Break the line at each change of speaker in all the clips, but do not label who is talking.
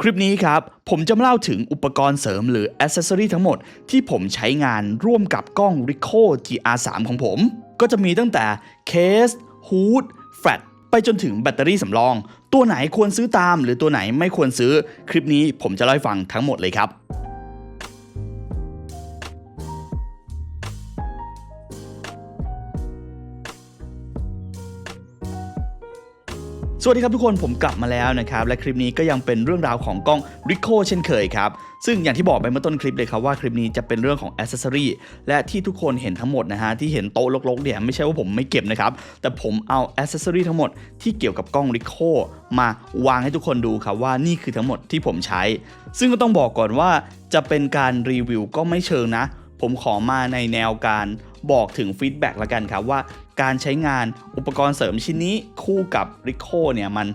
คลิปนี้ครับ ผมจะมาเล่าถึงอุปกรณ์เสริมหรืออ c e s s o r y ทั้งหมดที่ผมใช้งานร่วมกับกล้อง Ricoh GR3 ของผม ก็จะมีตั้งแต่เคสฮูดแฟลตไปจนถึงแบตเตอรี่สำรอง ตัวไหนควรซื้อตามหรือตัวไหนไม่ควรซื้อ คลิปนี้ผมจะเล่าให้ฟังทั้งหมดเลยครับ สวัสดีครับทุกคนผมกลับมาแล้วนะครับและคลิปนี้ก็ยังเป็นเรื่องราวของกล้อง Ricoh เช่นเคยครับซึ่งอย่างที่บอกไปเมื่อต้นคลิปเลยครับว่าคลิปนี้จะเป็นเรื่องของอ c เซ s s o r y และที่ทุกคนเห็นทั้งหมดนะฮะที่เห็นโต๊ะลกๆเนี่ยไม่ใช่ว่าผมไม่เก็บนะครับแต่ผมเอาอ c เซ s s o r y ทั้งหมดที่เกี่ยวกับกล้อง Ricoh มาวางให้ทุกคนดูครับว่านี่คือทั้งหมดที่ผมใช้ ซึ่งก็ต้องบอกก่อนว่าจะเป็นการรีวิวก็ไม่เชิงนะ ผมขอมาในแนวการบอกถึงฟีดแบ็กละกันครับว่า การใช้งานอุปกรณ์เสริมชิ้นนี้คู่กับ Rico เนี่ยมัน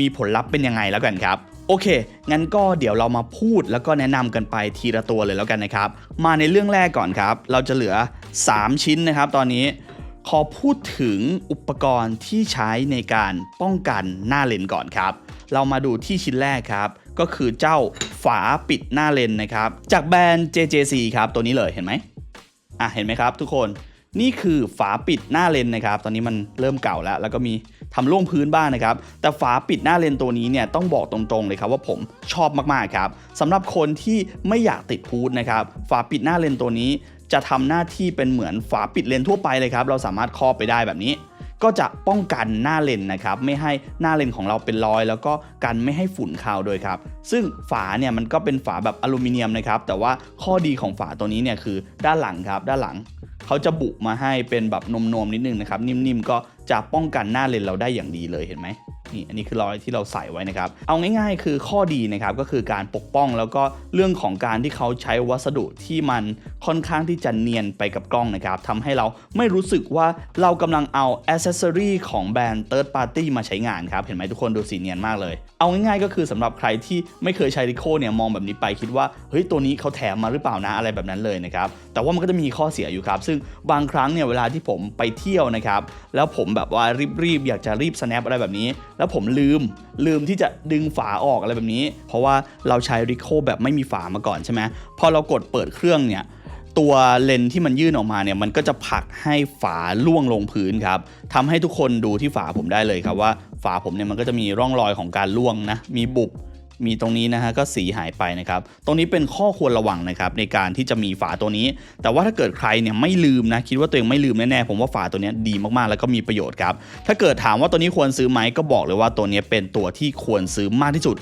มีผลลัพธ์เป็นยังไงแล้วกันครับโอเค งั้นก็เดี๋ยวเรามาพูดแล้วก็แนะนำกันไปทีละตัวเลยแล้วกันนะครับ มาในเรื่องแรกก่อนครับ เราจะเหลือ 3 ชิ้นนะครับตอนนี้ ขอพูดถึงอุปกรณ์ที่ใช้ในการป้องกันหน้าเลนก่อนครับ เรามาดูที่ชิ้นแรกครับ ก็คือเจ้าฝาปิดหน้าเลนนะครับ จากแบรนด์ JJC ครับ ตัวนี้เลยเห็นไหมอะเห็นไหมครับทุกคน นี่คือฝาปิดหน้าเลนนะครับ ตอนนี้มันเริ่มเก่าแล้ว แล้วก็มีทำล่วงพื้นบ้างนะครับ แต่ฝาปิดหน้าเลนตัวนี้เนี่ยต้องบอกตรงๆเลยครับว่าผมชอบมากๆครับสำหรับคนที่ไม่อยากติดฮูดนะครับ ฝาปิดหน้าเลนตัวนี้ จะทำหน้าที่เป็นเหมือนฝาปิดเลนทั่วไปเลยครับ เราสามารถครอบไปได้แบบนี้ก็จะป้องกันหน้าเลนนะครับ ไม่ให้หน้าเลนของเราเป็นรอย แล้วก็กันไม่ให้ฝุ่นคาวด้วยครับ ซึ่งฝาเนี่ยมันก็เป็นฝาแบบอลูมิเนียมนะครับ แต่ว่าข้อดีของฝาตัวนี้เนี่ยคือด้านหลังครับ ด้านหลัง เขาจะบุมาให้เป็นแบบนมๆนิดนึงนะครับ นิ่มๆก็จะป้องกันหน้าเลนเราได้อย่างดีเลยเห็นไหม นี่อันนี้คือรอยที่เราใส่ไว้นะครับ เอาง่ายๆ คือข้อดีนะครับก็คือการปกป้องแล้วก็เรื่องของการที่เขาใช้วัสดุที่มันค่อนข้างที่จะเนียนไปกับกล้องนะครับทำให้เราไม่รู้สึกว่าเรากำลังเอาอ c เซ s ซอรีของแบรนด์ Third Party มาใช้งานครับ เห็นไหมทุกคนดูสีเนียนมากเลย เอาง่ายๆ ก็คือสำหรับใครที่ไม่เคยใช้ริโคเนี่ยมองแบบนี้ไปคิดว่าเฮ้ยตัวนี้เขาแถมมาหรือเปล่านะอะไรแบบนั้นเลยนะครับแต่ว่ามันก็จะมีข้อเสียอยู่ครับ ซึ่งบางครั้งเนี่ยเวลาที่ผมไปเที่ยวนะครับแล้วผมแบบว่ารีบๆอยากจะรีบ snap อะไรแบบนี้แล้วผมลืมลืมที่จะดึงฝาออกอะไรแบบนี้ เพราะว่าเราใช้ริโคแบบไม่มีฝามาก่อนใช่ไหมพอเรากดเปิดเครื่องเนี่ยตัวเลนที่มันยื่นออกมาเนี่ยมันก็จะผลักให้ฝาล่วงลงพื้นครับทำให้ทุกคนดูที่ฝาผมได้เลยครับว่าฝาผมเนี่ยมันก็จะมีร่องรอยของการล่วงนะมีบุบ มีตรงนี้นะฮะก็สีหายไปนะครับ ตรงนี้เป็นข้อควรระวังนะครับในการที่จะมีฝาตัวนี้ แต่ว่าถ้าเกิดใครเนี่ยไม่ลืมนะคิดว่าตัวเองไม่ลืมแน่ๆผมว่าฝาตัวนี้ดีมากๆ แล้วก็มีประโยชน์ครับถ้าเกิดถามว่าตัวนี้ควรซื้อไหมก็บอกเลยว่าตัวนี้เป็นตัวที่ควรซื้อมากที่สุด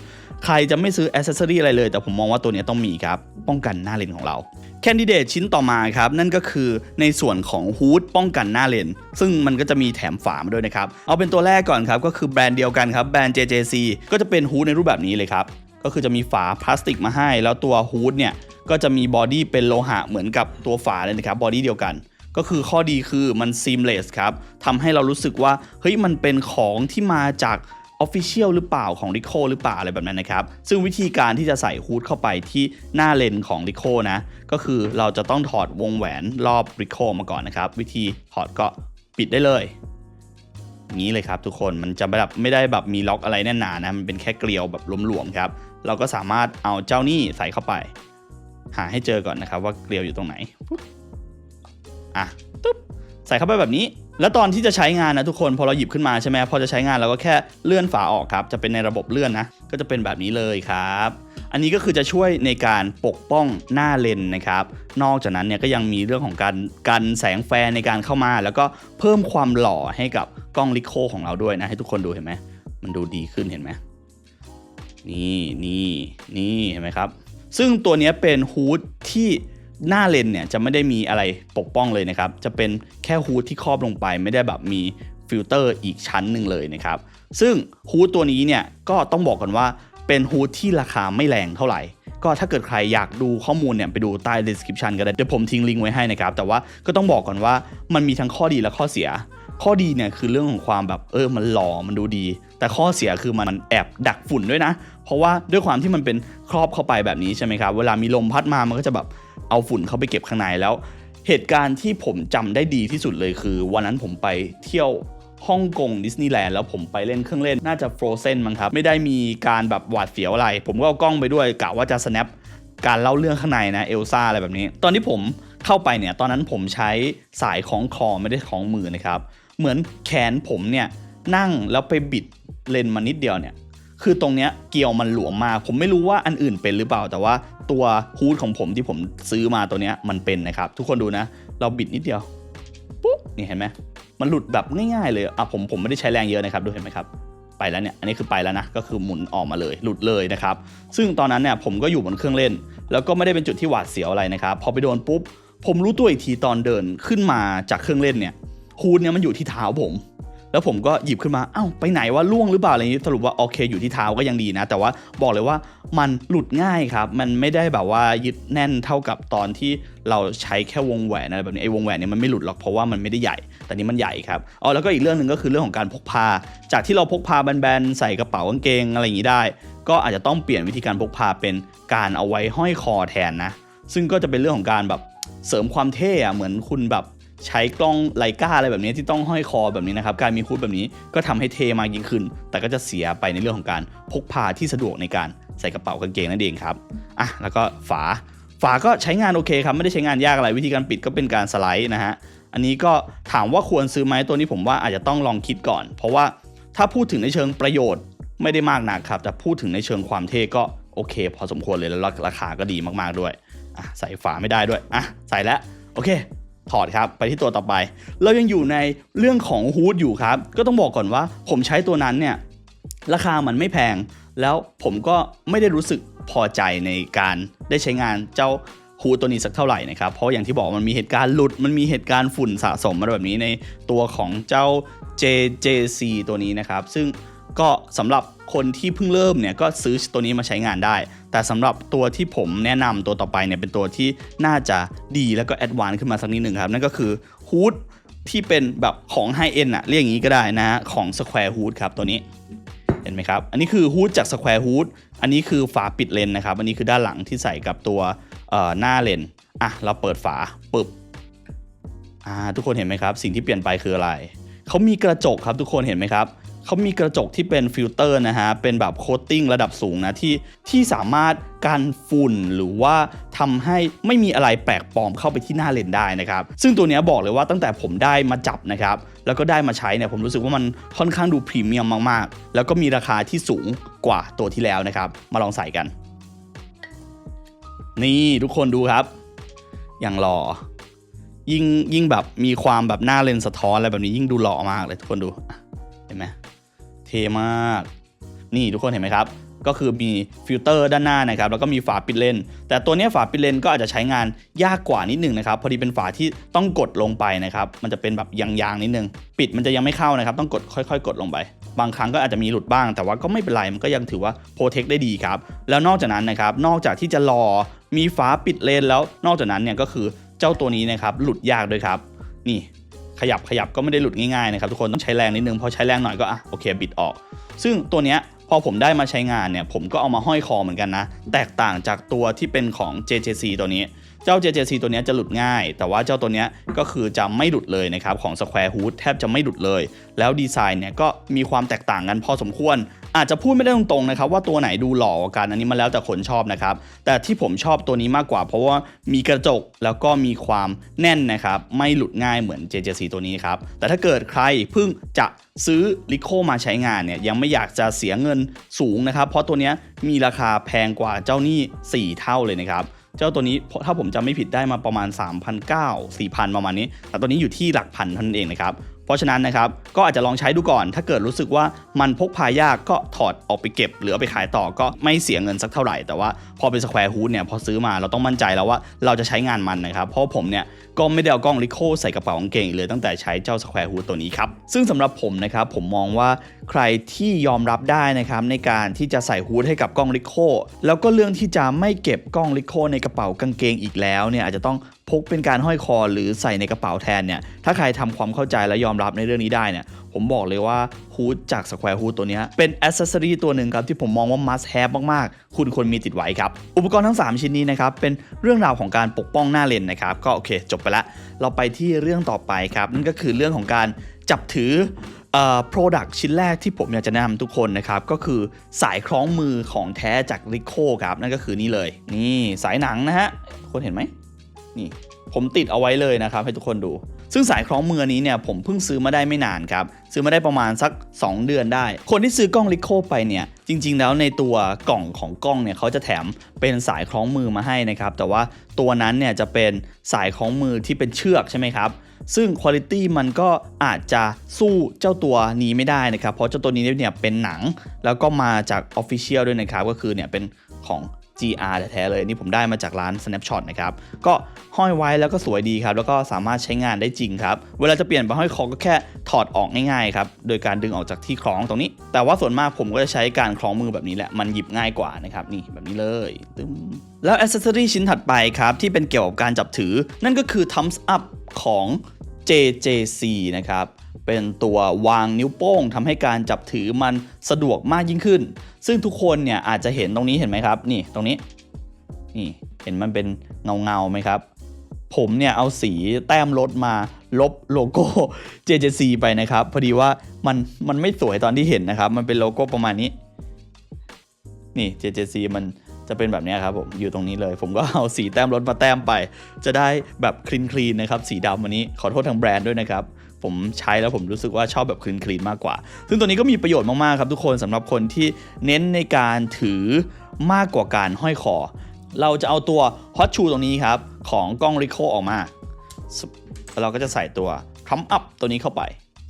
ใครจะไม่ซื้ออ c เซซอรีอะไรเลย แต่ผมมองว่าตัวนี้ต้องมีครับ ป้องกันหน้าเลนของเรา แคนดิเดตชิ้นต่อมาครับ นั่นก็คือในส่วนของฮูดป้องกันหน้าเลน ซึ่งมันก็จะมีแถมฝามาด้วยนะครับ เอาเป็นตัวแรกก่อนครับ ก็คือแบรนด์เดียวกันครับแบรนด์ JJC ก็จะเป็นฮูดในรูปแบบนี้เลยครับก็คือจะมีฝาพลาสติกมาให้ แล้วตัวฮูดเนี่ยก็จะมีบอดี้เป็นโลหะเหมือนกับตัวฝาเลยนะครับบอดี้เดียวกันก็คือข้อดีคือมัน seamless ครับทำให้เรารู้สึกว่าเฮ้ยมันเป็นของที่มาจาก Official หรือเปล่าของ Rico หรือเปล่าอะไรแบบนั้นนะครับ ซึ่งวิธีการที่จะใส่ฮูดเข้าไปที่หน้าเลนของ Rico นะ ก็คือเราจะต้องถอดวงแหวนรอบ Rico มาก่อนนะครับ วิธีถอดก็ปิดได้เลยอย่างนี้เลยครับทุกคนมันจะแบบไม่ได้แบบมีล็อกอะไรแน่นหนานะมันเป็นแค่เกลียวแบบหลวมๆครับ เราก็สามารถเอาเจ้านี่ใส่เข้าไป หาให้เจอก่อนนะครับว่าเกลียวอยู่ตรงไหนอะตุ๊บใส่เข้าไปแบบนี้ แล้วตอนที่จะใช้งานนะทุกคนพอเราหยิบขึ้นมาใช่ไหมพอจะใช้งานเราก็แค่เลื่อนฝาออกครับ จะเป็นในระบบเลื่อนนะ ก็จะเป็นแบบนี้เลยครับ อันนี้ก็คือจะช่วยในการปกป้องหน้าเลนนะครับ นอกจากนั้นเนี่ยก็ยังมีเรื่องของการกันแสงแฟร์ในการเข้ามา แล้วก็เพิ่มความหล่อให้กับกล้องลิโคของเราด้วยนะให้ทุกคนดูเห็นไหมมันดูดีขึ้นเห็นไหมนี่นี่นี่เห็นไหมครับ ซึ่งตัวนี้เป็นฮูดที่ หน้าเลนเนี่ยจะไม่ได้มีอะไรปกป้องเลยนะครับ จะเป็นแค่ฮูดที่ครอบลงไป ไม่ได้แบบมีฟิลเตอร์อีกชั้นหนึ่งเลยนะครับ ซึ่งฮูดตัวนี้เนี่ยก็ต้องบอกกันว่าเป็นฮูดที่ราคาไม่แรงเท่าไหร่ ก็ถ้าเกิดใครอยากดูข้อมูลเนี่ยไปดูใต้ description ก็ได้ เดี๋ยวผมทิ้งลิงก์ไว้ให้นะครับ แต่ว่าก็ต้องบอกก่อนว่ามันมีทั้งข้อดีและข้อเสีย ข้อดีเนี่ยคือเรื่องของความแบบเออมันหล่อมันดูดี แต่ข้อเสียคือมันแอบดักฝุ่นด้วยนะ เพราะว่าด้วยความที่มันเป็นครอบเข้าไปแบบนี้ใช่ไหมครับ เวลามีลมพัดมามันก็จะแบบ เอาฝุ่นเข้าไปเก็บข้างในแล้ว เหตุการณ์ที่ผมจำได้ดีที่สุดเลยคือ วันนั้นผมไปเที่ยวฮ่องกงดิสนีย์แลนด์แล้วผมไปเล่นเครื่องเล่นน่าจะ Frozen มั้งครับ ไม่ได้มีการแบบหวาดเสียวอะไร ผมก็เอากล้องไปด้วยกะว่าจะ snap การเล่าเรื่องข้างในนะเอลซ่าอะไรแบบนี้ ตอนที่ผมเข้าไปเนี่ยตอนนั้นผมใช้สายของคอไม่ได้ของมือนะครับ เหมือนแขนผมเนี่ยนั่งแล้วไปบิดเลนมานิดเดียวเนี่ย คือตรงเนี้ยเกลียวมันหลวมมาก ผมไม่รู้ว่าอันอื่นเป็นหรือเปล่า แต่ว่าตัวฮูดของผมที่ผมซื้อมาตัวเนี้ยมันเป็นนะครับ ทุกคนดูนะ เราบิดนิดเดียวปุ๊บนี่เห็นไหมมันหลุดแบบง่ายๆเลยอะผมผมไม่ได้ใช้แรงเยอะนะครับดูเห็นไหมครับไปแล้วเนี่ยอันนี้คือไปแล้วนะก็คือหมุนออกมาเลยหลุดเลยนะครับซึ่งตอนนั้นเนี่ยผมก็อยู่บนเครื่องเล่น แล้วก็ไม่ได้เป็นจุดที่หวาดเสียวอะไรนะครับพอไปโดนปุ๊บผมรู้ตัวอีกทีตอนเดินขึ้นมาจากเครื่องเล่นเนี่ยฮูดเนี่ยมันอยู่ที่เท้าผม แล้วผมก็หยิบขึ้นมาเอ้าไปไหนว่าล่วงหรือเปล่าอะไรนี้สรุปว่าโอเคอยู่ที่เท้าก็ยังดีนะ แต่ว่าบอกเลยว่ามันหลุดง่ายครับ มันไม่ได้แบบว่ายึดแน่นเท่ากับตอนที่เราใช้แค่วงแหวนอะไรแบบนี้ไอ้วงแหวนเนี่ยมันไม่หลุดหรอกเพราะว่ามันไม่ได้ใหญ่ แต่นี้มันใหญ่ครับอ๋อแล้วก็อีกเรื่องหนึ่งก็คือเรื่องของการพกพา จากที่เราพกพาแบนๆใส่กระเป๋ากางเกงอะไรอย่างนี้ได้ ก็อาจจะต้องเปลี่ยนวิธีการพกพาเป็นการเอาไว้ห้อยคอแทนนะ ซึ่งก็จะเป็นเรื่องของการแบบเสริมความเท่อะเหมือนคุณแบบ ใช้กล้องไลกาอะไรแบบนี้ที่ต้องห้อยคอแบบนี้นะครับการมีฮูดแบบนี้ก็ทำให้เทมากยิ่งขึ้น แต่ก็จะเสียไปในเรื่องของการพกพาที่สะดวกในการใส่กระเป๋ากางเกงนั่นเองครับอะแล้วก็ฝาฝาก็ใช้งานโอเคครับไม่ได้ใช้งานยากอะไรวิธีการปิดก็เป็นการสไลด์นะฮะอันนี้ก็ถามว่าควรซื้อไหมตัวนี้ผมว่าอาจจะต้องลองคิดก่อน เพราะว่าถ้าพูดถึงในเชิงประโยชน์ไม่ได้มากนักครับแต่พูดถึงในเชิงความเท่ก็โอเค พอสมควรเลยแล้วราคาก็ดีมากๆด้วยอะใส่ฝาไม่ได้ด้วยอะใส่แล้วโอเค ถอดครับไปที่ตัวต่อไป เรายังอยู่ในเรื่องของฮูดอยู่ครับ ก็ต้องบอกก่อนว่าผมใช้ตัวนั้นเนี่ยราคามันไม่แพง แล้วผมก็ไม่ได้รู้สึกพอใจในการได้ใช้งานเจ้าฮูดตัวนี้สักเท่าไหร่นะครับ เพราะอย่างที่บอกมันมีเหตุการณ์หลุด มันมีเหตุการณ์ฝุ่นสะสมอะไรแบบนี้ในตัวของเจ้า JJC ตัวนี้นะครับ ซึ่ง ก็สำหรับคนที่เพิ่งเริ่มเนี่ยก็ซื้อตัวนี้มาใช้งานได้ แต่สำหรับตัวที่ผมแนะนำตัวต่อไปเนี่ยเป็นตัวที่น่าจะดีแล้วก็แอดวานซ์ขึ้นมาสักนิดหนึ่งครับ นั่นก็คือฮูดที่เป็นแบบของไฮเอ็นอะเรียกอย่างนี้ก็ได้นะของ Square Hood ครับตัวนี้เห็นไหมครับ อันนี้คือฮูดจาก Square Hood อันนี้คือฝาปิดเลนนะครับ อันนี้คือด้านหลังที่ใส่กับตัวหน้าเลนอะเราเปิดฝาปึ๊บอ่าทุกคนเห็นไหมครับ สิ่งที่เปลี่ยนไปคืออะไร เขามีกระจกครับทุกคนเห็นไหมครับ เขามีกระจกที่เป็นฟิลเตอร์นะฮะ เป็นแบบโคตติ้งระดับสูงนะที่ที่สามารถกันฝุ่นหรือว่าทำให้ไม่มีอะไรแปลกปลอมเข้าไปที่หน้าเลนได้นะครับ ซึ่งตัวนี้บอกเลยว่าตั้งแต่ผมได้มาจับนะครับ แล้วก็ได้มาใช้เนี่ยผมรู้สึกว่ามันค่อนข้างดูพรีเมียมมากๆ แล้วก็มีราคาที่สูงกว่าตัวที่แล้วนะครับ มาลองใส่กัน นี่ทุกคนดูครับ อย่างหล่อยิ่งยิ่งแบบมีความแบบหน้าเลนสะท้อนอะไรแบบนี้ยิ่งดูหล่อมากเลยทุกคนดูเห็นไหม มาก นี่ทุกคนเห็นไหมครับ ก็คือมีฟิลเตอร์ด้านหน้านะครับ แล้วก็มีฝาปิดเลน แต่ตัวนี้ฝาปิดเลนก็อาจจะใช้งานยากกว่านิดนึงนะครับ พอดีเป็นฝาที่ต้องกดลงไปนะครับ มันจะเป็นแบบยางๆนิดนึง ปิดมันจะยังไม่เข้านะครับ ต้องกดค่อย ๆ กดลงไป บางครั้งก็อาจจะมีหลุดบ้าง แต่ว่าก็ไม่เป็นไร มันก็ยังถือว่าโปรเทคได้ดีครับ แล้วนอกจากนั้นนะครับ นอกจากที่จะรอ มีฝาปิดเลนแล้ว นอกจากนั้นเนี่ยก็คือเจ้าตัวนี้นะครับ หลุดยากด้วยครับ นี่ ยับขยับก็ไม่ได้หลุดง่ายๆนะครับทุกคนต้องใช้แรงนิดนึงพอใช้แรงหน่อยก็อะโอเคบิดออก ซึ่งตัวเนี้ยพอผมได้มาใช้งานเนี่ยผมก็เอามาห้อยคอเหมือนกันนะ แตกต่างจากตัวที่เป็นของ JJC ตัวนี้ เจ้า JJC ตัวนี้จะหลุดง่าย แต่ว่าเจ้าตัวนี้ก็คือจะไม่หลุดเลยนะครับของ Square Hood แทบจะไม่หลุดเลย แล้วดีไซน์เนี่ยก็มีความแตกต่างกันพอสมควร อาจจะพูดไม่ได้ตรงๆนะครับว่าตัวไหนดูหล่อกว่ากันอันนี้มันแล้วแต่คนชอบนะครับแต่ที่ผมชอบตัวนี้มากกว่า เพราะว่ามีกระจกแล้วก็มีความแน่นนะครับไม่หลุดง่ายเหมือน JJC ตัวนี้ครับแต่ถ้าเกิดใครเพิ่งจะซื้อลิโคมาใช้งานเนี่ยยังไม่อยากจะเสียเงินสูงนะครับเพราะตัวนี้มีราคาแพงกว่าเจ้านี่4 เท่าเลยนะครับ เจ้าตัวนี้ถ้าผมจำไม่ผิดได้มาประมาณ 3,900 4,000 ประมาณนี้ แต่ตัวนี้อยู่ที่หลักพันเท่านั้นเองนะครับ เพราะฉะนั้นนะครับ ก็อาจจะลองใช้ดูก่อน ถ้าเกิดรู้สึกว่ามันพกพายากก็ถอดออกไปเก็บ หรือเอาไปขายต่อก็ไม่เสียเงินสักเท่าไหร่ แต่ว่าพอเป็นสแควร์ฮูดเนี่ยพอซื้อมาเราต้องมั่นใจแล้วว่าเราจะใช้งานมันนะครับ เพราะผมเนี่ย ก็ไม่ได้เอากล้องลิโคใส่กระเป๋ากางเกงเลยตั้งแต่ใช้เจ้าสแควร์ฮูดตัวนี้ครับ ซึ่งสำหรับผมนะครับผมมองว่าใครที่ยอมรับได้นะครับในการที่จะใส่ฮูดให้กับกล้องลิโคแล้วก็เรื่องที่จะไม่เก็บกล้องลิโคในกระเป๋ากางเกงอีกแล้วเนี่ยอาจจะต้องพกเป็นการห้อยคอหรือใส่ในกระเป๋าแทนเนี่ยถ้าใครทำความเข้าใจและยอมรับในเรื่องนี้ได้เนี่ย ผมบอกเลยว่าฮูดจาก Square Hood ตัวนี้เป็นอ c เซสซอรีตัวหนึ่งครับที่ผมมองว่า must have มากๆ คุณควรมีติดไว้ครับ อุปกรณ์ทั้ง 3 ชิ้นนี้นะครับ เป็นเรื่องราวของการปกป้องหน้าเลนนะครับ ก็โอเค จบไปละ เราไปที่เรื่องต่อไปครับ นั่นก็คือเรื่องของการจับถือเอ่อ product ชิ้นแรกที่ผมอยากจะแนะนำทุกคนนะครับ ก็คือสายคล้องมือของแท้จาก r i c o ครับ นั่นก็คือนี่เลย นี่สายหนังนะฮะคนเห็นไหมนี่ผมติดเอาไว้เลยนะครับให้ทุกคนดู ซึ่งสายคล้องมือนี้เนี่ยผมเพิ่งซื้อมาได้ไม่นานครับ ซื้อมาได้ประมาณสัก 2 เดือนได้ คนที่ซื้อกล้อง r i c o ไปเนี่ยจริง ๆ แล้วในตัวกล่องของกล้องเนี่ยเขาจะแถมเป็นสายคล้องมือมาให้นะครับแต่ว่าตัวนั้นเนี่ยจะเป็นสายคล้องมือที่เป็นเชือกใช่ไหมครับซึ่งคุณภาพมันก็อาจจะสู้เจ้าตัวนี้ไม่ได้นะครับ เพราะเจ้าตัวนี้เนี่ยเป็นหนัง แล้วก็มาจาก Official ด้วยนะครับ ก็คือเนี่ยเป็นของ GR แท้ๆเลยนี่ผมได้มาจากร้าน Snapshot นะครับ ก็ห้อยไว้แล้วก็สวยดีครับ แล้วก็สามารถใช้งานได้จริงครับ เวลาจะเปลี่ยนไปห้อยคอก็แค่ถอดออกง่ายๆครับ โดยการดึงออกจากที่คล้องตรงนี้ แต่ว่าส่วนมากผมก็จะใช้การคล้องมือแบบนี้แหละ มันหยิบง่ายกว่านะครับ นี่แบบนี้เลยตึมแล้วอ c เซ s ซอรีชิ้นถัดไปครับ ที่เป็นเกี่ยวกับการจับถือ นั่นก็คือ Thumbs Up ของ JJC นะครับ เป็นตัววางนิ้วโป้งทำให้การจับถือมันสะดวกมากยิ่งขึ้น ซึ่งทุกคนเนี่ยอาจจะเห็นตรงนี้เห็นไหมครับ นี่ตรงนี้นี่เห็นมันเป็นเงาเงาไหมครับ ผมเนี่ยเอาสีแต้มรถมาลบโลโก้ JJC ไปนะครับ พอดีว่ามันมันไม่สวยตอนที่เห็นนะครับ มันเป็นโลโก้ประมาณนี้ นี่ JJC มันจะเป็นแบบนี้ครับผมอยู่ตรงนี้เลย ผมก็เอาสีแต้มรถมาแต้มไป จะได้แบบคลีนคลีนนะครับ สีดำวันนี้ขอโทษทางแบรนด์ด้วยนะครับ ผมใช้แล้วผมรู้สึกว่าชอบแบบคลีนคลีนมากกว่า ซึ่งตัวนี้ก็มีประโยชน์มาก ๆ ครับทุกคนสำหรับคนที่เน้นในการถือมากกว่าการห้อยคอ เราจะเอาตัว Hot Shoe ตรงนี้ครับ ของกล้อง Ricoh ออกมาแล้วเราก็จะใส่ตัว Thumb Up ตัวนี้เข้าไป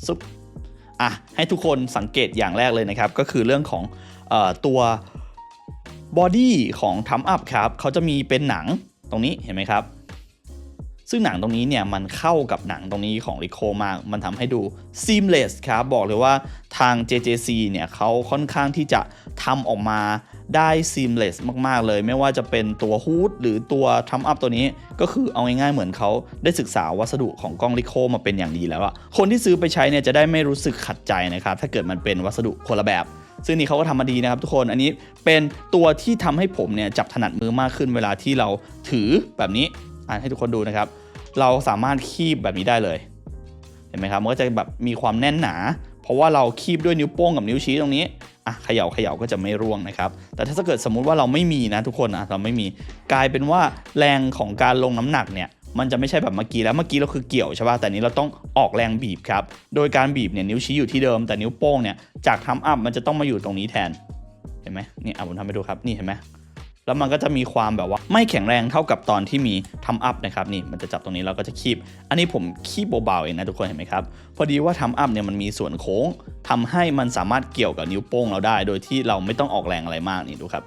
ซึบอะให้ทุกคนสังเกตอย่างแรกเลยนะครับ ก็คือเรื่องของออตัวบอดี้ของทัมอัพครับเขาจะมีเป็นหนังตรงนี้เห็นไหมครับ ซึ่งหนังตรงนี้เนี่ยมันเข้ากับหนังตรงนี้ของ r i c o มากมันทำให้ดู seamless ครับ บอกเลยว่าทาง JJC เนี่ยเขาค่อนข้างที่จะทำออกมาได้ seamless มาก ๆ เลย ไม่ว่าจะเป็นตัวฮูดหรือตัวทัมอัพตัวนี้ ก็คือเอาง่าย ๆ เหมือนเขาได้ศึกษาวัสดุของกล้อง r i c o มาเป็นอย่างดีแล้วอะคนที่ซื้อไปใช้เนี่ยจะได้ไม่รู้สึกขัดใจนะครับ ถ้าเกิดมันเป็นวัสดุคนละแบบซึ่งนี่เขาก็ทำมาดีนะครับทุกคน อันนี้เป็นตัวที่ทำให้ผมเนี่ยจับถนัดมือมากขึ้นเวลาที่เราถือแบบนี้ อ่านให้ทุกคนดูนะครับ เราสามารถคีบแบบนี้ได้เลย เห็นไหมครับ มันก็จะแบบมีความแน่นหนา เพราะว่าเราคีบด้วยนิ้วโป้งกับนิ้วชี้ตรงนี้ อะเขย่าเขย่าก็จะไม่ร่วงนะครับ แต่ถ้าเกิดสมมุติว่าเราไม่มีนะทุกคนนะเราไม่มี กลายเป็นว่าแรงของการลงน้ำหนักเนี่ยมันจะไม่ใช่แบบเมื่อกี้แล้วเมื่อกี้เราคือเกี่ยวใช่ป่ะแต่นี้เราต้องออกแรงบีบครับ โดยการบีบเนี่ยนิ้วชี้อยู่ที่เดิมแต่นิ้วโป้งเนี่ยจากทำอัพมันจะต้องมาอยู่ตรงนี้แทน เห็นไหมนี่อะผมทำให้ดูครับนี่เห็นไหม แล้วมันก็จะมีความแบบว่าไม่แข็งแรงเท่ากับตอนที่มีทำอัพนะครับนี่มันจะจับตรงนี้เราก็จะคีบ อันนี้ผมคีบเบาๆเองนะทุกคนเห็นไหมครับ พอดีว่าทำอัพเนี่ยมันมีส่วนโค้งทำให้มันสามารถเกี่ยวกับนิ้วโป้งเราได้ โดยที่เราไม่ต้องออกแรงอะไรมากนี่ดูครับ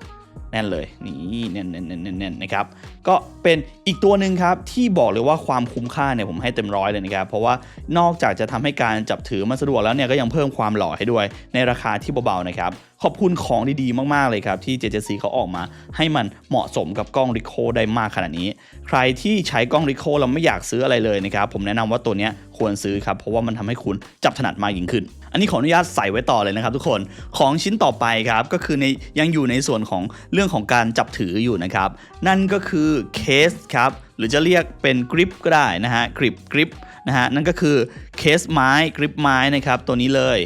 แน่นเลยนี่แน่นแน่นแน่นแน่นแนนะครับก็เป็นอีกตัวหนึ่งครับที่บอกเลยว่าความคุ้มค่าเนี่ยผมให้เต็มร้อยเลยนะครับเพราะว่านอกจากจะทำให้การจับถือมันสะดวกแล้วเนี่ยก็ยังเพิ่มความหล่อให้ด้วย ในราคาที่เบาๆนะครับขอบคุณของดีๆ มากๆเลยครับที่ JJC เขาออกมา ให้มันเหมาะสมกับกล้องริโคได้มากขนาดนี้ ใครที่ใช้กล้อง r i c o แล้วไม่อยากซื้ออะไรเลยนะครับ ผมแนะนำว่าตัวนี้ควรซื้อครับ เพราะว่ามันทำให้คุณจับถนัดมากยิ่งขึ้น อันนี้ขออนุญาตใส่ไว้ต่อเลยนะครับทุกคนของชิ้นต่อไปครับ ก็คือในยังอยู่ในส่วนของเรื่องของการจับถืออยู่นะครับ นั่นก็คือเคสครับ หรือจะเรียกเป็นกริปก็ได้นะฮะกริปกริปนะฮะนั่นก็คือเคสไม้กริปไม้นะครับตัวนี้เลย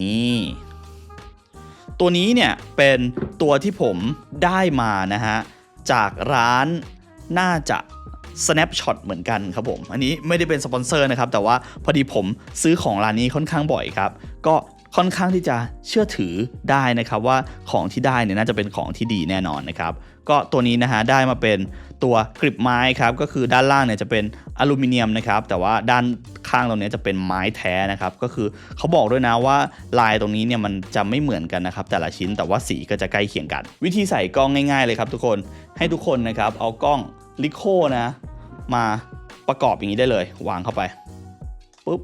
นี่ตัวนี้เนี่ยเป็นตัวที่ผมได้มานะฮะจากร้าน น่าจะ Snapshot เหมือนกันครับผม อันนี้ไม่ได้เป็นสปอนเซอร์นะครับ แต่ว่าพอดีผมซื้อของร้านนี้ค่อนข้างบ่อยครับ ก็ค่อนข้างที่จะเชื่อถือได้นะครับว่าของที่ได้เนี่ยน่าจะเป็นของที่ดีแน่นอนนะครับ ก็ตัวนี้นะฮะได้มาเป็นตัวกริบไม้ครับก็คือด้านล่างเนี่ยจะเป็นอลูมิเนียมนะครับแต่ว่าด้าน ข้างตรงเนี้ยจะเป็นไม้แท้นะครับ ก็คือเขาบอกด้วยนะว่าลายตรงนี้เนี่ยมันจะไม่เหมือนกันนะครับ แต่ละชิ้นแต่ว่าสีก็จะใกล้เคียงกัน วิธีใส่กล้องง่ายๆเลยครับทุกคนให้ทุกคนนะครับเอากล้องลิโคนะ มาประกอบอย่างนี้ได้เลย วางเข้าไปปุ๊บ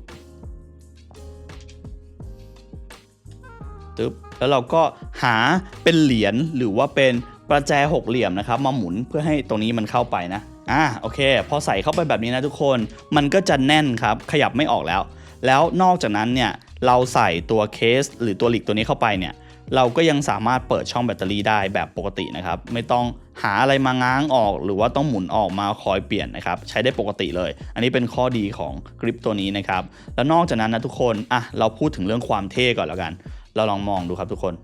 ตึ๊บแล้วเราก็หาเป็นเหรียญหรือว่าเป็นประแจหกเหลี่ยมนะครับ มาหมุนเพื่อให้ตรงนี้มันเข้าไปนะ อ่าโอเค พอใส่เข้าไปแบบนี้นะทุกคนมันก็จะแน่นครับขยับไม่ออกแล้ว แล้วนอกจากนั้นเนี่ยเราใส่ตัวเคสหรือตัวหลีกตัวนี้เข้าไปเนี่ยเราก็ยังสามารถเปิดช่องแบตเตอรี่ได้แบบปกตินะครับ ไม่ต้องหาอะไรมาง้างออก หรือว่าต้องหมุนออกมาคอยเปลี่ยนนะครับ ใช้ได้ปกติเลย อันนี้เป็นข้อดีของกริปตัวนี้นะครับ แล้วนอกจากนั้นนะทุกคนอะเราพูดถึงเรื่องความเท่ก่อนแล้วกัน เราลองมองดูครับทุกคน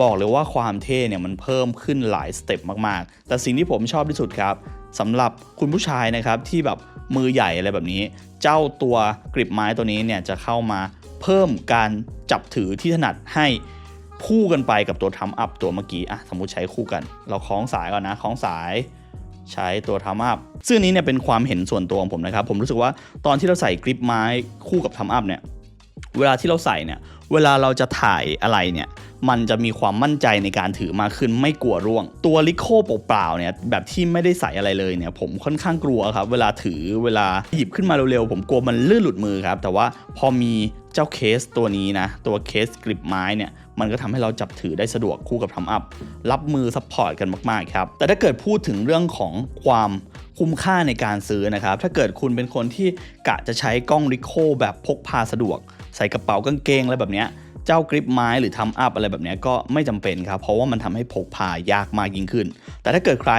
บอกเลยว่าความเท่เนี่ยมันเพิ่มขึ้นหลายสเต็ปมากๆ แต่สิ่งที่ผมชอบที่สุดครับ สำหรับคุณผู้ชายนะครับที่แบบมือใหญ่อะไรแบบนี้ เจ้าตัวกริบไม้ตัวนี้เนี่ยจะเข้ามาเพิ่มการจับถือที่ถนัดให้คู่กันไปกับตัวทำอัพตัวเมื่อกี้อะสมมติใช้คู่กัน เราคล้องสายก่อนนะคล้องสายใช้ตัวทำอัพซึ่งอันนี้เนี่ยเป็นความเห็นส่วนตัวของผมนะครับ ผมรู้สึกว่าตอนที่เราใส่กริปไม้คู่กับทำอัพเนี่ย เวลาที่เราใส่เนี่ย เวลาเราจะถ่ายอะไรเนี่ย มันจะมีความมั่นใจในการถือมากขึ้นไม่กลัวร่วง ตัวลิโคเปล่าๆเนี่ยแบบที่ไม่ได้ใส่อะไรเลยเนี่ย ผมค่อนข้างกลัวครับ เวลาถือเวลาหยิบขึ้นมาเร็วๆผมกลัวมันลื่นหลุดมือครับ แต่ว่าพอมีเจ้าเคสตัวนี้นะ ตัวเคสกริปไม้เนี่ยมันก็ทำให้เราจับถือได้สะดวกคู่กับทำอัพ รับมือซัพพอร์ตกันมากๆครับ แต่ถ้าเกิดพูดถึงเรื่องของความคุ้มค่าในการซื้อนะครับ ถ้าเกิดคุณเป็นคนที่กะจะใช้กล้องริโคแบบพกพาสะดวก ใส่กระเป๋ากางเกงอะไรแบบเนี้ยเจ้ากริปไม้หรือทำอัพอะไรแบบนี้ก็ไม่จำเป็นครับ เพราะว่ามันทำให้พกพายากมากยิ่งขึ้น แต่ถ้าเกิดใคร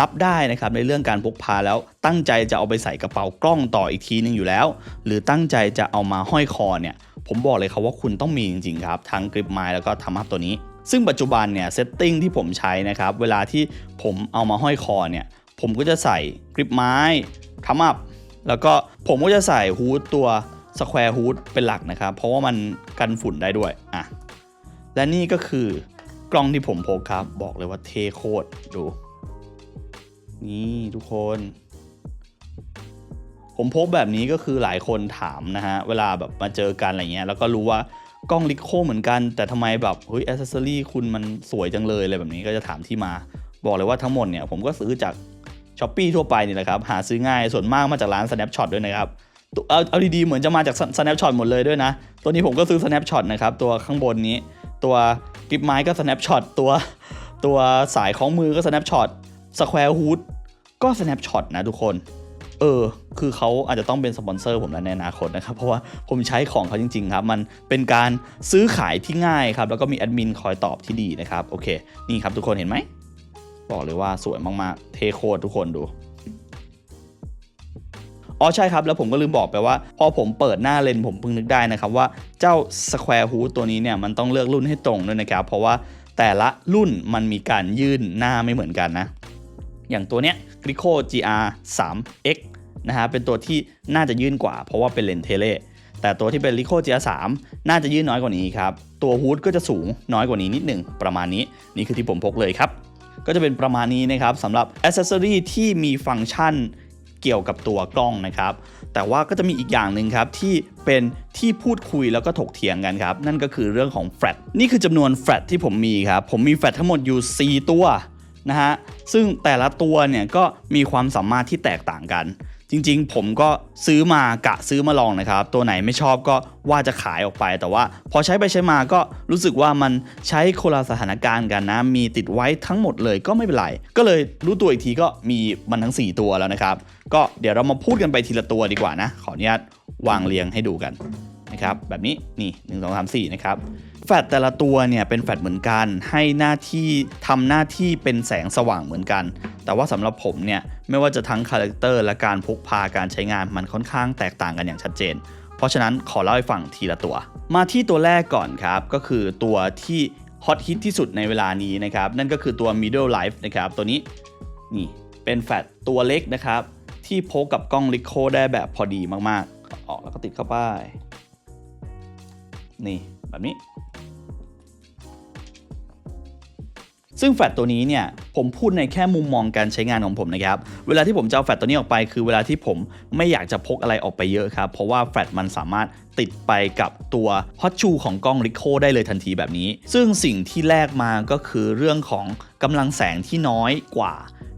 รับได้นะครับในเรื่องการพกพาแล้วตั้งใจจะเอาไปใส่กระเป๋ากล้องต่ออีกทีนึงอยู่แล้ว หรือตั้งใจจะเอามาห้อยคอเนี่ย ผมบอกเลยครับว่าคุณต้องมีจริงๆครับ ทั้งกริปไม้แล้วก็ทำอัพตัวนี้ ซึ่งปัจจุบันเนี่ยเซตติ้งที่ผมใช้นะครับ เวลาที่ผมเอามาห้อยคอเนี่ยผมก็จะใส่กริปไม้ทำอัพแล้วก็ผมก็จะใส่ฮูดตัว สแควร์ฮูดเป็นหลักนะครับ เพราะว่ามันกันฝุ่นได้ด้วยอะและนี่ก็คือกล้องที่ผมพกครับ บอกเลยว่าเทโคตรดู นี่ทุกคน ผมพบแบบนี้ก็คือหลายคนถามนะฮะ เวลาแบบมาเจอกันอะไรเงี้ย แล้วก็รู้ว่ากล้องลิโคเหมือนกัน แต่ทำไมแบบเฮ้ยอ c เซซอรี่คุณมันสวยจังเลยอะไรแบบนี้ก็จะถามที่มา บอกเลยว่าทั้งหมดเนี่ยผมก็ซื้อจากช้อปปีทั่วไปนี่แหละครับ หาซื้อง่ายส่วนมากมาจากร้าน Snapshot ด้วยนะครับ เอาเอาดีๆเหมือนจะมาจาก Snapshot หมดเลยด้วยนะ ตัวนี้ผมก็ซื้อ Snapshot นะครับ ตัวข้างบนนี้ ตัวกริปไม้ก็ Snapshot ตัวตัวสายของมือก็ Snapshot Square Hood ก็ Snapshot นะทุกคน เออ คือเขาอาจจะต้องเป็นสปอนเซอร์ผมแล้วในอนาคตนะครับ เพราะว่าผมใช้ของเขาจริง ๆ ครับ มันเป็นการซื้อขายที่ง่ายครับ แล้วก็มีแอดมินคอยตอบที่ดีนะครับ โอเค นี่ครับทุกคนเห็นไหม บอกเลยว่าสวยมากๆ เทโคตรทุกคนดู อ๋อใช่ครับ แล้วผมก็ลืมบอกไปว่า พอผมเปิดหน้าเลนผมเพิ่งนึกได้นะครับว่าเจ้า Square Hood ตัวนี้เนี่ยมันต้องเลือกรุ่นให้ตรงด้วยนะครับ เพราะว่าแต่ละรุ่นมันมีการยื่นหน้าไม่เหมือนกันนะ อย่างตัวเนี้ย Grico GR 3 X นะฮะเป็นตัวที่น่าจะยื่นกว่า เพราะว่าเป็นเลนเทเลแต่ตัวที่เป็น Grico GR 3น่าจะยื่นน้อยกว่านี้ครับ ตัวฮูดก็จะสูงน้อยกว่านี้นิดหนึ่งประมาณนี้ นี่คือที่ผมพกเลยครับก็จะเป็นประมาณนี้นะครับสำหรับอ c เซสซอรีที่มีฟังก์ชัน เกี่ยวกับตัวกล้องนะครับ แต่ว่าก็จะมีอีกอย่างหนึ่งครับที่เป็นที่พูดคุยแล้วก็ถกเถียงกันครับ นั่นก็คือเรื่องของแฟลตนี่คือจำนวนแฟลตที่ผมมีครับ ผมมีแฟลตทั้งหมดอยู่ 4 ตัวนะฮะซึ่งแต่ละตัวเนี่ยก็มีความสามารถที่แตกต่างกัน จริงๆ ผมก็ซื้อมากะซื้อมาลองนะครับ ตัวไหนไม่ชอบก็ว่าจะขายออกไป แต่ว่าพอใช้ไปใช้มาก็รู้สึกว่ามันใช้คนละสถานการณ์กันนะ มีติดไว้ทั้งหมดเลยก็ไม่เป็นไร ก็เลยรู้ตัวอีกทีก็มีมันทั้ง 4 ตัวแล้วนะครับ ก็เดี๋ยวเรามาพูดกันไปทีละตัวดีกว่านะ ขออนุญาตวางเรียงให้ดูกัน นะครับแบบนี้นี่ 1 2 3 4 นะครับแฟลชแต่ละตัวเนี่ยเป็นแฟลชเหมือนกันให้หน้าที่ทำหน้าที่เป็นแสงสว่างเหมือนกัน แต่ว่าสำหรับผมเนี่ยไม่ว่าจะทั้งคาแรคเตอร์และการพกพาการใช้งานมันค่อนข้างแตกต่างกันอย่างชัดเจน เพราะฉะนั้นขอเล่าให้ฟังทีละตัว มาที่ตัวแรกก่อนครับก็คือตัวที่ฮอตฮิตที่สุดในเวลานี้นะครับนั่นก็คือตัว middle life นะครับตัวนี้นี่เป็นแฟลชตัวเล็กนะครับที่พกกับกล้องลิโคได้แบบพอดีมากๆออกแล้วก็ติดเข้าไป นี่แบบนี้ ซึ่งแฟลชตัวนี้เนี่ยผมพูดในแค่มุมมองการใช้งานของผมนะครับ เวลาที่ผมจะเอาแฟลชตัวนี้ออกไปคือเวลาที่ผมไม่อยากจะพกอะไรออกไปเยอะครับ เพราะว่าแฟลชมันสามารถติดไปกับตัวฮอตชูของกล้องริโคได้เลยทันทีแบบนี้ ซึ่งสิ่งที่แลกมาก็คือเรื่องของกำลังแสงที่น้อยกว่า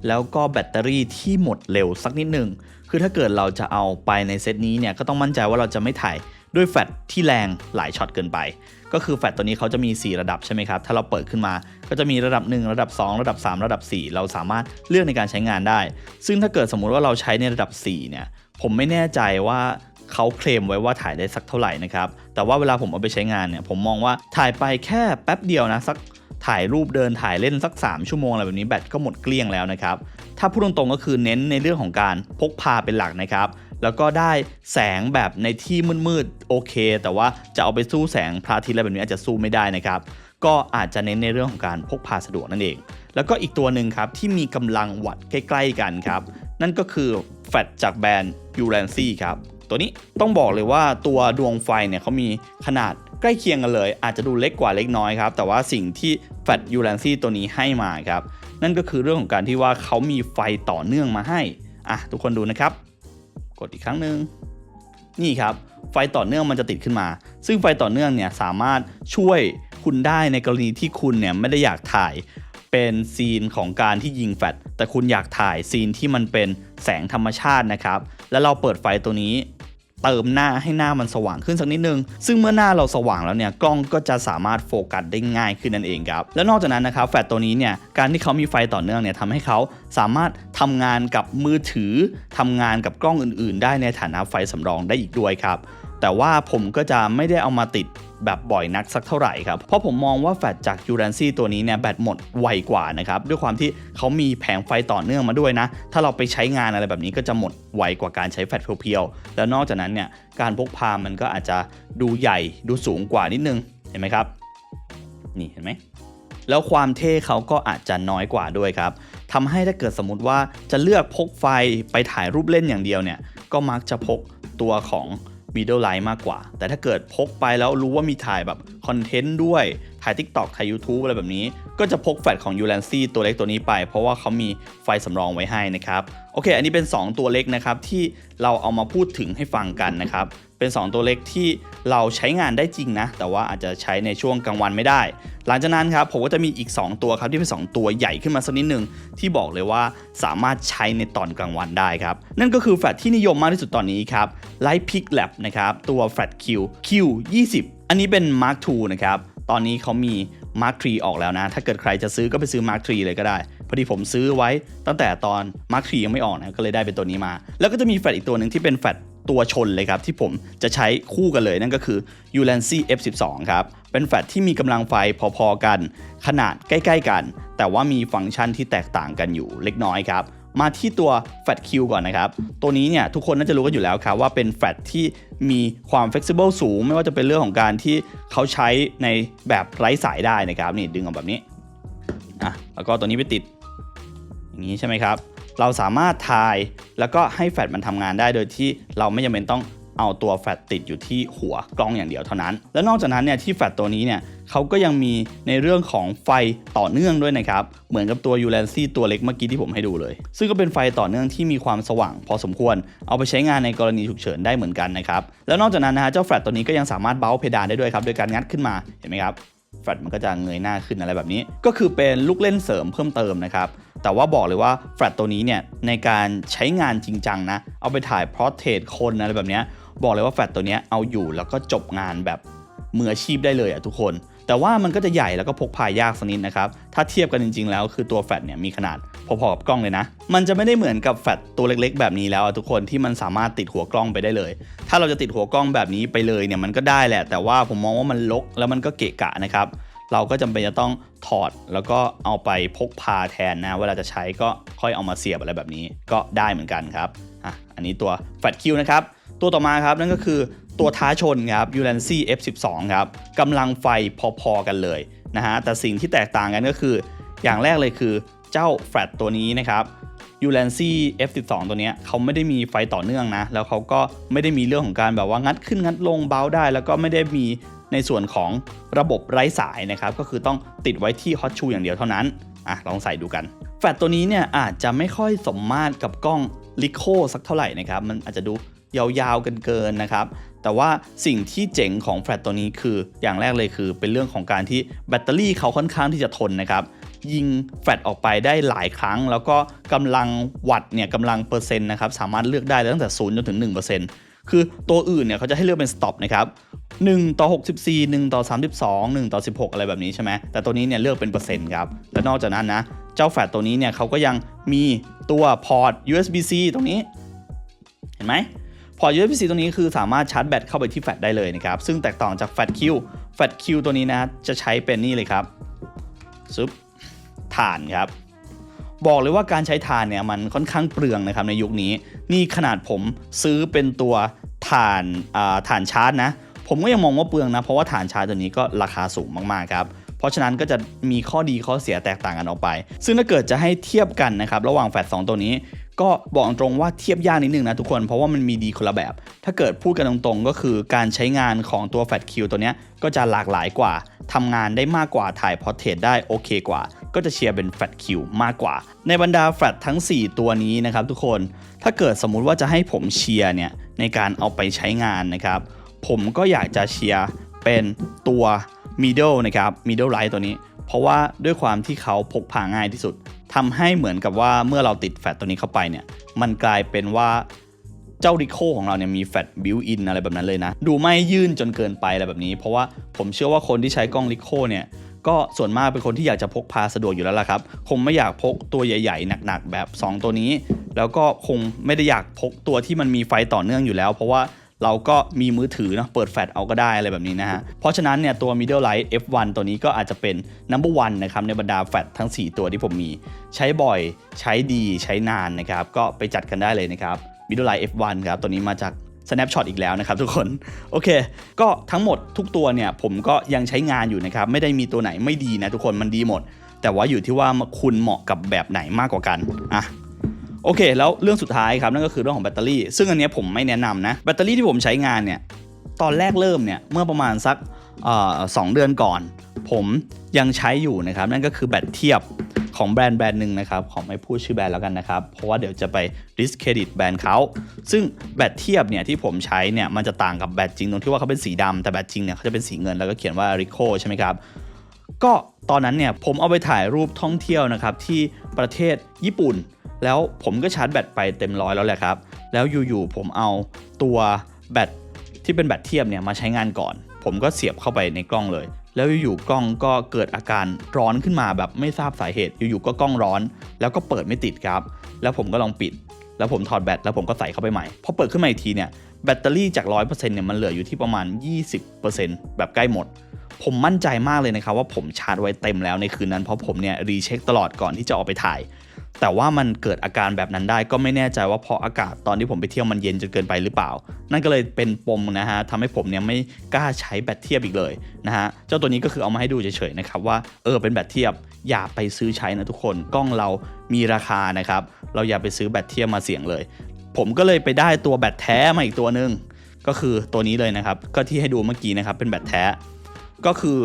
แล้วก็แบตเตอรี่ที่หมดเร็วสักนิดหนึ่งคือถ้าเกิดเราจะเอาไปในเซตนี้เนี่ยก็ต้องมั่นใจว่าเราจะไม่ถ่าย ด้วยแฟลชที่แรงหลายช็อตเกินไป ก็คือแฟลชตัวนี้เขาจะมี 4 ระดับใช่ไหมครับ ถ้าเราเปิดขึ้นมาก็จะมีระดับ 1 ระดับ 2 ระดับ 3 ระดับ 4 เราสามารถเลือกในการใช้งานได้ ซึ่งถ้าเกิดสมมุติว่าเราใช้ในระดับ 4 เนี่ย ผมไม่แน่ใจว่าเขาเคลมไว้ว่าถ่ายได้สักเท่าไหร่นะครับ แต่ว่าเวลาผมเอาไปใช้งานเนี่ย ผมมองว่าถ่ายไปแค่แป๊บเดียวนะสัก ถ่ายรูปเดินถ่ายเล่นสัก 3 ชั่วโมงอะไรแบบนี้แบตก็หมดเกลี้ยงแล้วนะครับ ถ้าพูดตรงๆก็คือเน้นในเรื่องของการพกพาเป็นหลักนะครับ แล้วก็ได้แสงแบบในที่มืดๆโอเค แต่ว่าจะเอาไปสู้แสงพระอาทิตย์อะไรแบบนี้อาจจะสู้ไม่ได้นะครับก็อาจจะเน้นในเรื่องของการพกพาสะดวกนั่นเอง แล้วก็อีกตัวหนึ่งครับที่มีกำลังวัดใกล้ๆกันครับ นั่นก็คือแฟลชจากแบรนด์ u r a n c y ครับ ตัวนี้ต้องบอกเลยว่าตัวดวงไฟเนี่ยเขามีขนาด ใกล้เคียงกันเลย อาจจะดูเล็กกว่าเล็กน้อยครับ แต่ว่าสิ่งที่แฟลช u r a n c y ตัวนี้ให้มาครับ นั่นก็คือเรื่องของการที่ว่าเขามีไฟต่อเนื่องมาให้ อะ ทุกคนดูนะครับ กดอีกครั้งหนึ่งนี่ครับ ไฟต่อเนื่องมันจะติดขึ้นมา ซึ่งไฟต่อเนื่องเนี่ยสามารถช่วยคุณได้ในกรณีที่คุณเนี่ยไม่ได้อยากถ่ายเป็นซีนของการที่ยิงแฟลชแต่คุณอยากถ่ายซีนที่มันเป็นแสงธรรมชาตินะครับ แล้วเราเปิดไฟตัวนี้ เติมหน้าให้หน้ามันสว่างขึ้นสักนิดนึง ซึ่งเมื่อหน้าเราสว่างแล้วเนี่ยกล้องก็จะสามารถโฟกัสได้ง่ายขึ้นนั่นเองครับ แล้วนอกจากนั้นนะครับแฟลชตัวนี้เนี่ยการที่เขามีไฟต่อเนื่องเนี่ยทำให้เขาสามารถทำงานกับมือถือทำงานกับกล้องอื่น ๆ ได้ในฐานะไฟสำรองได้อีกด้วยครับ แต่ว่าผมก็จะไม่ได้เอามาติดแบบบ่อยนักสักเท่าไหร่ครับ เพราะผมมองว่าแฟลชจาก u r a n c y ตัวนี้เนี่ยแบตหมดไวกว่านะครับ ด้วยความที่เขามีแผงไฟต่อเนื่องมาด้วยนะ ถ้าเราไปใช้งานอะไรแบบนี้ก็จะหมดไวกว่าการใช้แฟลชเพียวๆ แล้วนอกจากนั้นเนี่ยการพกพามันก็อาจจะดูใหญ่ดูสูงกว่านิดนึง เห็นไหมครับ นี่เห็นไหม แล้วความเท่เขาก็อาจจะน้อยกว่าด้วยครับทำให้ถ้าเกิดสมมติว่าจะเลือกพกไฟไปถ่ายรูปเล่นอย่างเดียวเนี่ย ก็มักจะพกตัวของ วิดีโอไลน์มากกว่า แต่ถ้าเกิดพกไปแล้วรู้ว่ามีถ่ายแบบคอนเทนต์ด้วย ถ่าย TikTok ถ่าย YouTube อะไรแบบนี้ ก็จะพกแฟลชของ u l a n c y ตัวเล็กตัวนี้ไป เพราะว่าเขามีไฟสำรองไว้ให้นะครับ โอเค อันนี้เป็น 2 ตัวเล็กนะครับ ที่เราเอามาพูดถึงให้ฟังกันนะครับ เป็น 2 ตัวเล็กที่เราใช้งานได้จริงนะ แต่ว่าอาจจะใช้ในช่วงกลางวันไม่ได้ หลังจากนั้นครับผมก็จะมีอีก 2 ตัวครับที่เป็น 2 ตัวใหญ่ขึ้นมาสักนิดหนึ่งที่บอกเลยว่าสามารถใช้ในตอนกลางวันได้ครับ นั่นก็คือแฟลชที่นิยมมากที่สุดตอนนี้ครับ Light Peak Lab นะครับตัว Flat Q Q 20อันนี้เป็น Mark II นะครับตอนนี้เขามี Mark III ออกแล้วนะ ถ้าเกิดใครจะซื้อก็ไปซื้อ Mark III เลยก็ได้ พอดีผมซื้อไว้ตั้งแต่ตอน Mark III ยังไม่ออกนะ ก็เลยได้เป็นตัวนี้มา แล้วก็จะมีแฟลชอีกตัวหนึ่งที่เป็นแฟลช ตัวชนเลยครับ ที่ผมจะใช้คู่กันเลยนั่นก็คือ u l a n c y F12 ครับ เป็นแฟลชที่มีกำลังไฟพอๆกัน ขนาดใกล้ๆกัน แต่ว่ามีฟังก์ชันที่แตกต่างกันอยู่เล็กน้อยครับ มาที่ตัว Fat Q ก่อนนะครับ ตัวนี้เนี่ยทุกคนน่าจะรู้กันอยู่แล้วครับว่าเป็นแฟลชที่มีความ flexible สูง ไม่ว่าจะเป็นเรื่องของการที่เขาใช้ในแบบไร้สายได้นะครับนี่ดึงออกแบบนี้อะแล้วก็ตัวนี้ไปติดอย่างนี้ใช่ไหมครับ เราสามารถถ่ายแล้วก็ให้แฟลชมันทำงานได้ โดยที่เราไม่จำเป็นต้องเอาตัวแฟลชติดอยู่ที่หัวกล้องอย่างเดียวเท่านั้น แล้วนอกจากนั้นเนี่ยที่แฟลชตัวนี้เนี่ยเขาก็ยังมีในเรื่องของไฟต่อเนื่องด้วยนะครับ เหมือนกับตัว u l a n c y ตัวเล็กเมื่อกี้ที่ผมให้ดูเลย ซึ่งก็เป็นไฟต่อเนื่องที่มีความสว่างพอสมควร เอาไปใช้งานในกรณีฉุกเฉินได้เหมือนกันนะครับ แล้วนอกจากนั้นนะฮะเจ้าแฟลชตัวนี้ก็ยังสามารถเบาเพดานได้ด้วยครับโดยการงัดขึ้นมาเห็นไหมครับ แฟลชมันก็จะเงยหน้าขึ้นอะไรแบบนี้ ก็คือเป็นลูกเล่นเสริมเพิ่มเติมนะครับแต่ว่าบอกเลยว่าแฟลชตัวนี้เนี่ยในการใช้งานจริงจังนะเอาไปถ่ายพรอเทรตคนอะไรแบบเนี้ยบอกเลยว่าแฟลชตัวเนี้ยเอาอยู่แล้วก็จบงานแบบมืออาชีพได้เลยอะทุกคน แต่ว่ามันก็จะใหญ่แล้วก็พกพายากสักนิดนะครับ ถ้าเทียบกันจริงๆแล้วคือตัวแฟลชเนี่ยมีขนาดพอๆกับกล้องเลยนะ มันจะไม่ได้เหมือนกับแฟลชตัวเล็กๆ แบบนี้แล้วทุกคนที่มันสามารถติดหัวกล้องไปได้เลย ถ้าเราจะติดหัวกล้องแบบนี้ไปเลยเนี่ยมันก็ได้แหละ แต่ว่าผมมองว่ามันลกแล้วมันก็เกะกะนะครับเราก็จำเป็นจะต้องถอดแล้วก็เอาไปพกพาแทนนะ เวลาจะใช้ก็ค่อยเอามาเสียบอะไรแบบนี้ก็ได้เหมือนกันครับอะอันนี้ตัวแฟลชคิวนะครับตัวต่อมาครับนั่นก็คือ ตัวท้าชนครับ u l a n c y F12 ครับกำลังไฟพอๆกันเลยนะฮะแต่สิ่งที่แตกต่างกันก็คือ อย่างแรกเลยคือเจ้าแฟลชตัวนี้นะครับ u l a n c y F12 ตัวเนี้ยเขาไม่ได้มีไฟต่อเนื่องนะ แล้วเขาก็ไม่ได้มีเรื่องของการแบบว่างัดขึ้นงัดลงเบาได้ แล้วก็ไม่ได้มีในส่วนของระบบไร้สายนะครับ ก็คือต้องติดไว้ที่ Hot Shoe อย่างเดียวเท่านั้น อะ ลองใส่ดูกัน แฟลชตัวนี้เนี่ยอาจจะไม่ค่อยสมมาตรกับกล้องลิโคสักเท่าไหร่นะครับ มันอาจจะดู ยาวๆกันเกินนะครับ แต่ว่าสิ่งที่เจ๋งของแฟลชตัวนี้คืออย่างแรกเลยคือ เป็นเรื่องของการที่แบตเตอรี่เขาค่อนข้างที่จะทนนะครับยิงแฟลชออกไปได้หลายครั้ง แล้วก็กำลังวัตต์เนี่ยกำลังเปอร์เซ็นต์นะครับสามารถเลือกได้ตั้งแต่0จนถึง 1%คือตัวอื่นเนี่ยเขาจะให้เลือกเป็นสต็อปนะครับ1ต่อ64 1ต่อ32 1ต่อ16 อะไรแบบนี้ใช่ไหมแต่ตัวนี้เนี่ยเลือกเป็นเปอร์เซ็นต์ครับและนอกจากนั้นนะ เจ้าแฟลชตัวนี้เนี่ยเขาก็ยังมีตัวพอร์ต USB-C ตรงนี้ เห็นไหม พอร์ต USB-C ตัวนี้คือสามารถชาร์จแบตเข้าไปที่แฟลชได้เลยนะครับ ซึ่งแตกต่างจากแฟลชคิวแฟลชคิวตัวนี้นะจะใช้เป็นนี่เลยครับซึบถ่านครับบอกเลยว่าการใช้ถ่านเนี่ยมันค่อนข้างเปลืองนะครับในยุคนี้ นี่ขนาดผมซื้อเป็นตัวถ่านอ่าถ่านชาร์จนะ ผมก็ยังมองว่าเปลืองนะ เพราะว่าถ่านชาร์จตัวนี้ก็ราคาสูงมากๆครับ เพราะฉะนั้นก็จะมีข้อดีข้อเสียแตกต่างกันออกไป ซึ่งถ้าเกิดจะให้เทียบกันนะครับระหว่างแฟลชสองตัวนี้ ก็บอกตรงว่าเทียบยากนิดนึงนะทุกคนเพราะว่ามันมีดีคนละแบบ ถ้าเกิดพูดกันตรงๆ ก็คือการใช้งานของตัวแฟลชคิวตัวนี้ก็จะหลากหลายกว่าทำงานได้มากกว่าถ่ายพอร์เทรตได้โอเคกว่า ก็จะเชียร์เป็นแฟลชคิวมากกว่า ในบรรดาแฟลชทั้ง 4 ตัวนี้นะครับทุกคนถ้าเกิดสมมุติว่าจะให้ผมเชียร์เนี่ยในการเอาไปใช้งานนะครับผมก็อยากจะเชียร์เป็นตัว middle นะครับ middle light ตัวนี้ เพราะว่าด้วยความที่เขาพกพาง่ายที่สุดทำให้เหมือนกับว่าเมื่อเราติดแฟลชตัวนี้เข้าไปเนี่ย มันกลายเป็นว่าเจ้าริโคของเราเนี่ยมีแฟลชบิวอินอะไรแบบนั้นเลยนะ ดูไม่ยื่นจนเกินไปอะไรแบบนี้ เพราะว่าผมเชื่อว่าคนที่ใช้กล้องริโคเนี่ยก็ส่วนมากเป็นคนที่อยากจะพกพาสะดวกอยู่แล้วล่ะครับ คงไม่อยากพกตัวใหญ่ๆ หนักๆ แบบ 2 ตัวนี้ แล้วก็คงไม่ได้อยากพกตัวที่มันมีไฟต่อเนื่องอยู่แล้ว เพราะว่า เราก็มีมือถือเนอะเปิดแฟลชเอาก็ได้อะไรแบบนี้นะฮะ เพราะฉะนั้นเนี่ยตัว middle light f1 ตัวนี้ก็อาจจะเป็น number one นะครับในบรรดาแฟลชทั้ง 4 ตัวที่ผมมี ใช้บ่อยใช้ดีใช้นานนะครับ ก็ไปจัดกันได้เลยนะครับ middle light f1 ครับตัวนี้มาจาก snapshot อีกแล้วนะครับทุกคน โอเค ก็ทั้งหมดทุกตัวเนี่ยผมก็ยังใช้งานอยู่นะครับ ไม่ได้มีตัวไหนไม่ดีนะทุกคนมันดีหมด แต่ว่าอยู่ที่ว่าคุณเหมาะกับแบบไหนมากกว่ากันอะ โอเค แล้วเรื่องสุดท้ายครับนั่นก็คือเรื่องของแบตเตอรี่ ซึ่งอันนี้ผมไม่แนะนำนะแบตเตอรี่ที่ผมใช้งานเนี่ยตอนแรกเริ่มเนี่ยเมื่อประมาณสักสองเดือนก่อน ผมยังใช้อยู่นะครับนั่นก็คือแบตเทียบของแบรนด์แบรนด์หนึ่งนะครับของไม่พูดชื่อแบรนด์แล้วกันนะครับ เพราะว่าเดี๋ยวจะไป discredit แบรนด์เขาซึ่งแบตเทียบเนี่ยที่ผมใช้เนี่ยมันจะต่างกับแบตจริงตรงที่ว่าเขาเป็นสีดำแต่แบตจริงเนี่ยเขาจะเป็นสีเงินแล้วก็เขียนว่า r i c o ใช่ไหมครับก็ ตอนนั้นเนี่ยผมเอาไปถ่ายรูปท่องเที่ยวนะครับที่ประเทศญี่ปุ่น แล้วผมก็ชาร์จแบตไปเต็มร้อยแล้วแหละครับ แล้วอยู่ๆผมเอาตัวแบตที่เป็นแบตเทียบเนี่ยมาใช้งานก่อน ผมก็เสียบเข้าไปในกล้องเลย แล้วอยู่ๆกล้องก็เกิดอาการร้อนขึ้นมาแบบไม่ทราบสาเหตุ อยู่ๆก็กล้องร้อน แล้วก็เปิดไม่ติดครับ แล้วผมก็ลองปิด แล้วผมถอดแบตแล้วผมก็ใส่เข้าไปใหม่ พอเปิดขึ้นมาอีกทีเนี่ยแบตเตอรี่จาก 100%เนี่ยมันเหลืออยู่ที่ประมาณ 20%แบบใกล้หมด ผมมั่นใจมากเลยนะครับว่าผมชาร์จไว้เต็มแล้วในคืนนั้นเพราะผมเนี่ยรีเช็คตลอดก่อนที่จะออกไปถ่าย แต่ว่ามันเกิดอาการแบบนั้นได้ก็ไม่แน่ใจว่าเพราะอากาศตอนที่ผมไปเที่ยวมันเย็นจนเกินไปหรือเปล่า นั่นก็เลยเป็นปมนะฮะทำให้ผมเนี่ยไม่กล้าใช้แบตเทียบอีกเลยนะฮะเจ้าตัวนี้ก็คือเอามาให้ดูเฉยๆนะครับว่าเออเป็นแบตเทียบอย่าไปซื้อใช้นะทุกคนกล้องเรามีราคานะครับเราอย่าไปซื้อแบตเทียบมาเสี่ยงเลย ผมก็เลยไปได้ตัวแบตแท้มาอีกตัวหนึ่งก็คือตัวนี้เลยนะครับก็ที่ให้ดูเมื่อกี้นะครับเป็นแบตแท้ ก็คือ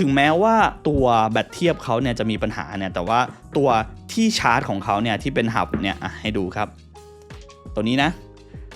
ถึงแม้ว่าตัวแบตเทียบเขาเนี่ยจะมีปัญหาเนี่ยแต่ว่าตัวที่ชาร์จของเขาเนี่ยที่เป็นหับเนี่ยให้ดูครับ ตัวนี้นะ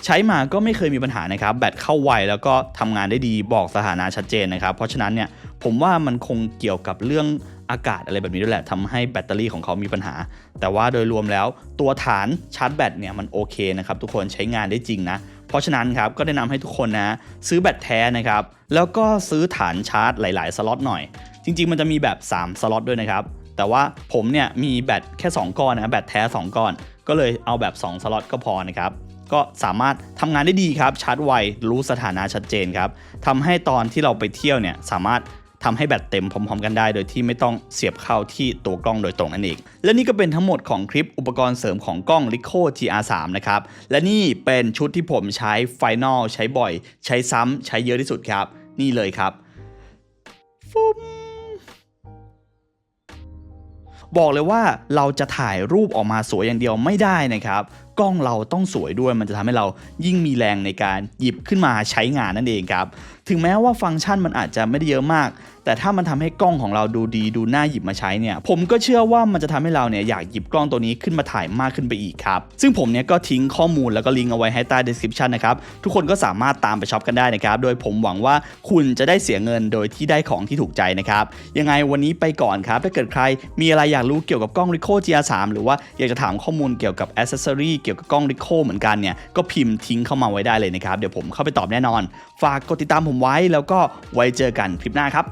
ใช้มาก็ไม่เคยมีปัญหานะครับ แบตเข้าไวแล้วก็ทำงานได้ดีบอกสถานะชัดเจนนะครับ เพราะฉะนั้นเนี่ยผมว่ามันคงเกี่ยวกับเรื่องอากาศอะไรแบบนี้ด้วยแหละทำให้แบตเตอรี่ของเขามีปัญหา แต่ว่าโดยรวมแล้วตัวฐานชาร์จแบตเนี่ยมันโอเคนะครับทุกคนใช้งานได้จริงนะ เพราะฉะนั้นครับก็แนะนำให้ทุกคนนะซื้อแบตแท้นะครับแล้วก็ซื้อฐานชาร์จหลาย ๆ สล็อตหน่อย จริง ๆ มันจะมีแบบ 3 สล็อตด้วยนะครับแต่ว่าผมเนี่ยมีแบตแค่ 2 ก้อนนะแบตแท้ 2 ก้อน ก็เลยเอาแบบ 2 สล็อตก็พอนะครับก็สามารถทำงานได้ดีครับชาร์จไวรู้สถานะชัดเจนครับทำให้ตอนที่เราไปเที่ยวเนี่ยสามารถ ทำให้แบตเต็มพร้อมๆกันได้ โดยที่ไม่ต้องเสียบเข้าที่ตัวกล้องโดยตรงนั่นเอง และนี่ก็เป็นทั้งหมดของคลิปอุปกรณ์เสริมของกล้อง Ricoh GR3 นะครับ และนี่เป็นชุดที่ผมใช้ Final ใช้บ่อย ใช้ซ้ำใช้เยอะที่สุดครับ นี่เลยครับฟุ๊มบอกเลยว่าเราจะถ่ายรูปออกมาสวยอย่างเดียวไม่ได้นะครับ กล้องเราต้องสวยด้วยมันจะทำให้เรายิ่งมีแรงในการหยิบขึ้นมาใช้งานนั่นเองครับ ถึงแม้ว่าฟังก์ชันมันอาจจะไม่ได้เยอะมากแต่ถ้ามันทำให้กล้องของเราดูดีดูน่าหยิบมาใช้เนี่ยผมก็เชื่อว่ามันจะทำให้เราเนี่ยอยากหยิบกล้องตัวนี้ขึ้นมาถ่ายมากขึ้นไปอีกครับ ซึ่งผมเนี่ยก็ทิ้งข้อมูลแล้วก็ลิงก์เอาไว้ให้ใต้ description นะครับ ทุกคนก็สามารถตามไปช็อปกันได้นะครับ โดยผมหวังว่าคุณจะได้เสียเงินโดยที่ได้ของที่ถูกใจนะครับ ยังไงวันนี้ไปก่อนครับ ถ้าเกิดใครมีอะไรอยากรู้เกี่ยวกับกล้อง Ricoh GR3 หรือว่าอยากจะถามข้อมูลเกี่ยวกับ accessory เกี่ยวกับกล้อง Ricoh เหมือนกันเนี่ยก็พิมพ์ทิ้งเข้ามาไว้ได้เลยนะครับเดี๋ยวผมเข้าไปตอบแน่นอน ฝากกดติดตามผมไว้แล้วก็ไว้เจอกันคลิปหน้าครับ